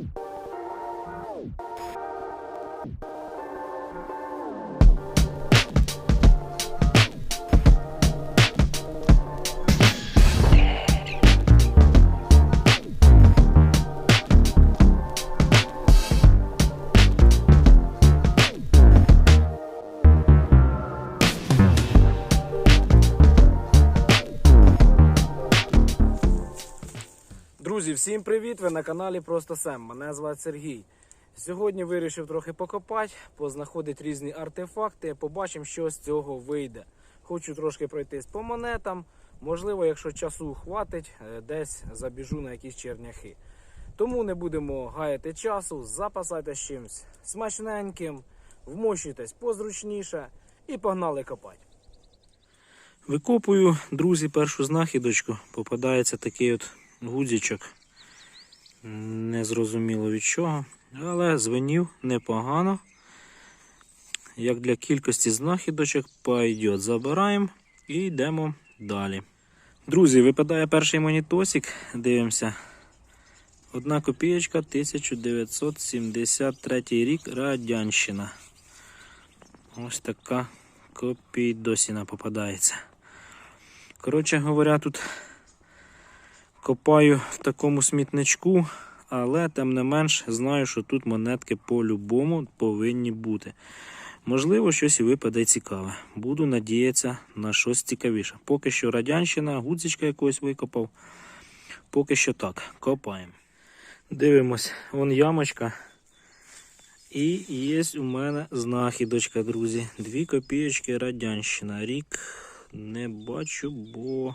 you Всім привіт! Ви на каналі Просто Сем. Мене звати Сергій. Сьогодні вирішив трохи покопати, познаходити різні артефакти. Побачимо, що з цього вийде. Хочу трошки пройтись по монетам. Можливо, якщо часу хватить, е, десь забіжу на якісь черняхи. Тому не будемо гаяти часу, запасайтесь чимось смачненьким, вмощуйтесь позручніше і погнали копати. Викопую, друзі, першу знахідочку. Попадається такий от гудзичок. Незрозуміло від чого. Але звенів непогано. Як для кількості знахідочок, пойдет. Забираємо і йдемо далі. Друзі, випадає перший монітосик. Дивимося. Одна копієчка 1973 рік Радянщина. Ось така копійдосіна попадається. Коротше говоря, тут копаю в такому смітничку, але тим не менш знаю, що тут монетки по-любому повинні бути. Можливо, щось і випаде цікаве. Буду надіятися на щось цікавіше. Поки що радянщина, гудзичка якогось викопав. Поки що так, копаємо. Дивимось, вон ямочка. І є у мене знахідочка, друзі. Дві копійочки радянщина. Рік не бачу, бо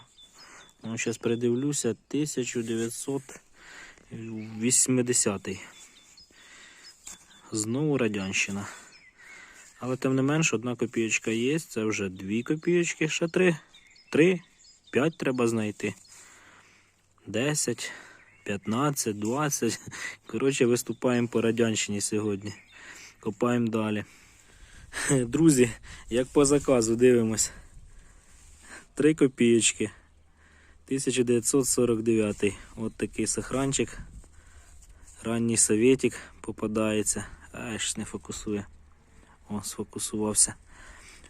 Ну, зараз придивлюся, 1980. Знову радянщина. Але тим не менш, одна копійочка є, це вже дві копійочки, ще три. Три, п'ять треба знайти. 10, 15, 20. Коротше, виступаємо по радянщині сьогодні. Копаємо далі. Друзі, як по заказу дивимось. Три копійочки. 1949. От такий сохранчик. Ранній советик попадається. Аж не фокусує. О, сфокусувався.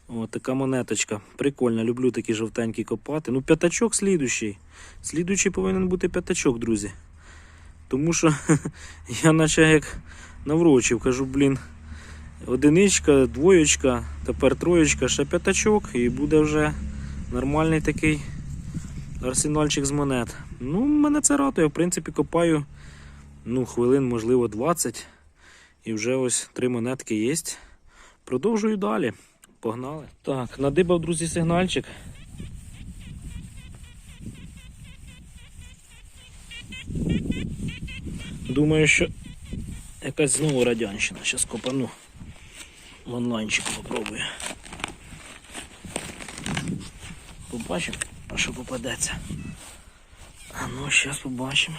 О, така монеточка. Прикольно, люблю такі жовтенькі копати. Ну, п'ятачок слідущий. Слідуючий повинен бути п'ятачок, друзі. Тому що я наче як наврочив, кажу, блін, одиничка, двоєчка, тепер троєчка, ще п'ятачок, і буде вже нормальний такий арсенальчик з монет. Ну, мене це радує. В принципі, копаю ну, хвилин, можливо, 20. І вже ось три монетки є. Продовжую далі. Погнали. Так, надибав, друзі, сигнальчик. Думаю, що якась знову радянщина. Зараз копану. В онлайнчику попробую. Побачимо, а що попадеться. А ну, зараз побачимо.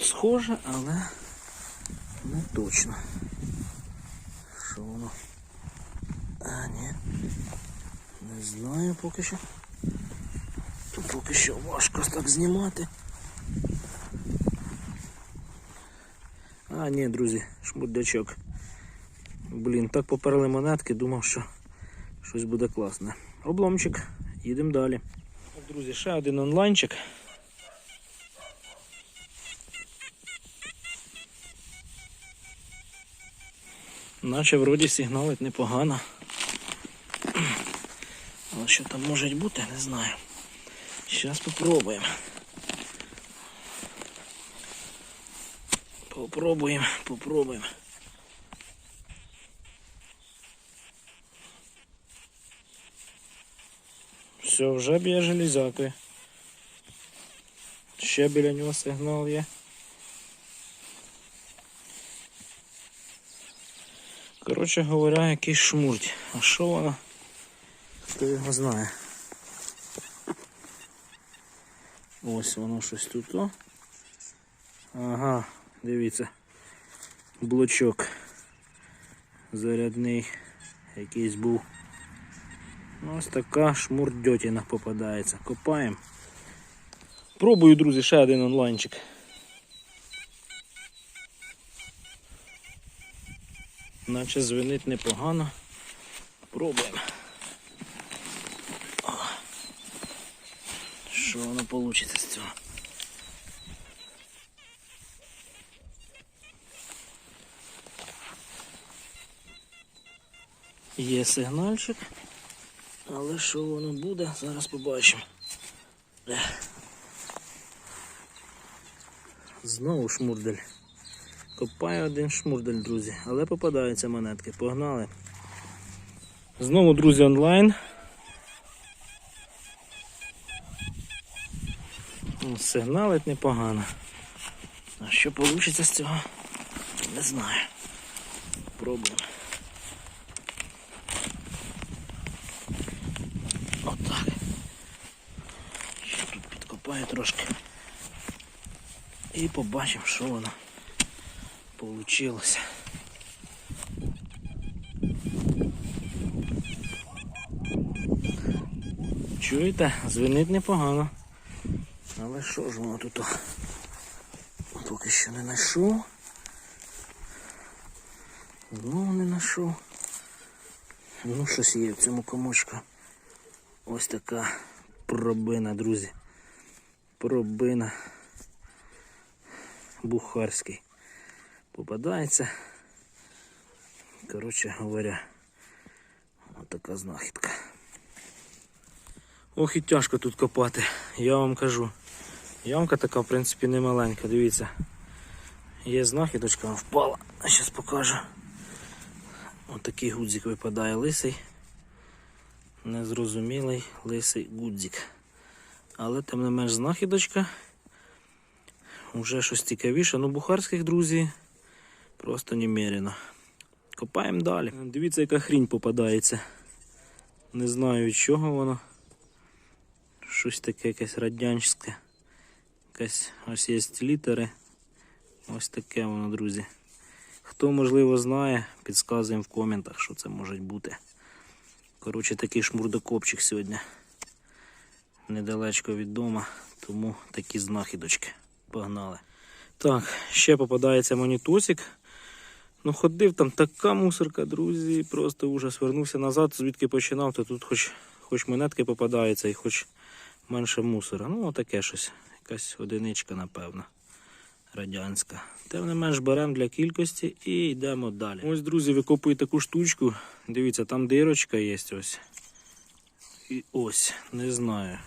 Схоже, але не точно. Що воно? А, ні. Не знаю поки що. Тут поки що важко так знімати. А, ні, друзі, шмурдячок. Блін, так поперли монетки, думав, що щось буде класне. Обломчик, їдемо далі. Друзі, ще один онлайнчик. Наче вроді сигналить непогано. Але що там може бути, не знаю. Зараз попробуємо. Попробуємо, попробуємо. Все, вже б'є железякою. Ще біля нього сигнал є. Коротше говоря, якийсь шмурть. А що вона? Хто його знає? Ось воно щось тут. О. Ага, дивіться. Блочок. Зарядний якийсь був. Ось така шмурдьотіна попадається. Копаємо. Пробую, друзі, ще один онлайнчик. Наче звенить непогано. Пробуємо. Що воно вийде з цього? Є сигнальчик, але що воно буде, зараз побачимо. Знову шмурдель. Копаю один шмурдель, друзі, але попадаються монетки. Погнали. Знову, друзі, онлайн. Сигналить непогано. А що вийде з цього? Не знаю. Пробуємо. Отак. Ще тут трошки. І побачимо, що воно получилося. Чуєте, звенить непогано. Але що ж воно тут? Поки що не знайшов. Знову не знайшов. Ну, щось є в цьому комочку. Ось така пробина, друзі. Пробина. Бухарський. Попадається. Коротше говоря, отака знахідка. Ох і тяжко тут копати, я вам кажу. Ямка така, в принципі, не маленька, дивіться. Є знахідочка, впала. Зараз покажу. Отакий гудзик випадає лисий. Незрозумілий лисий гудзик. Але тим не менш знахідочка. Уже щось цікавіше. Ну, бухарських, друзі, просто немерено. Копаємо далі. Дивіться, яка хрінь попадається. Не знаю від чого воно. Щось таке якесь радянське. Якась ось є літери. Ось таке воно, друзі. Хто можливо знає, підказуємо в коментах, що це може бути. Коротше, такий шмурдокопчик сьогодні. Недалечко від дома, тому такі знахідочки. Погнали. Так, ще попадається монітосик. Ну, ходив там така мусорка, друзі. Просто ужас. Вернувся назад, звідки починав, то тут хоч, хоч монетки попадаються і хоч менше мусора. Ну, отаке щось. Якась одиничка, напевно. Радянська. Тим не менш беремо для кількості і йдемо далі. Ось, друзі, викопую таку штучку. Дивіться, там дирочка є ось. І ось, не знаю.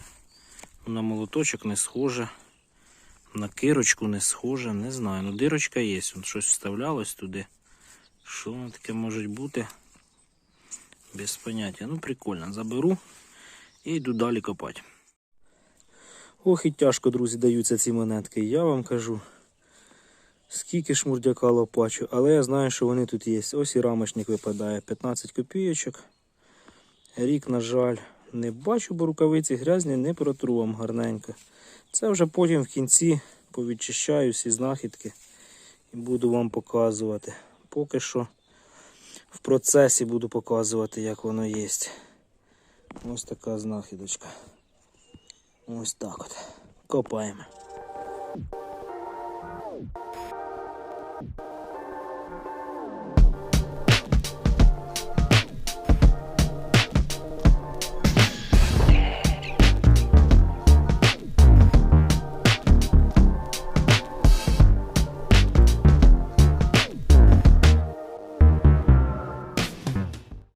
На молоточок не схоже. На кирочку не схоже, не знаю. Ну дирочка є, Вон щось вставлялось туди. Що воно таке може бути? Без поняття. Ну прикольно. Заберу і йду далі копати. Ох і тяжко, друзі, даються ці монетки. Я вам кажу. Скільки шмурдяка лопачу, але я знаю, що вони тут є. Ось і рамочник випадає. 15 копійочок. Рік, на жаль, не бачу, бо рукавиці грязні, не протру вам гарненько. Це вже потім в кінці повідчищаю всі знахідки і буду вам показувати. Поки що в процесі буду показувати, як воно є. Ось така знахідочка. Ось так от. Копаємо.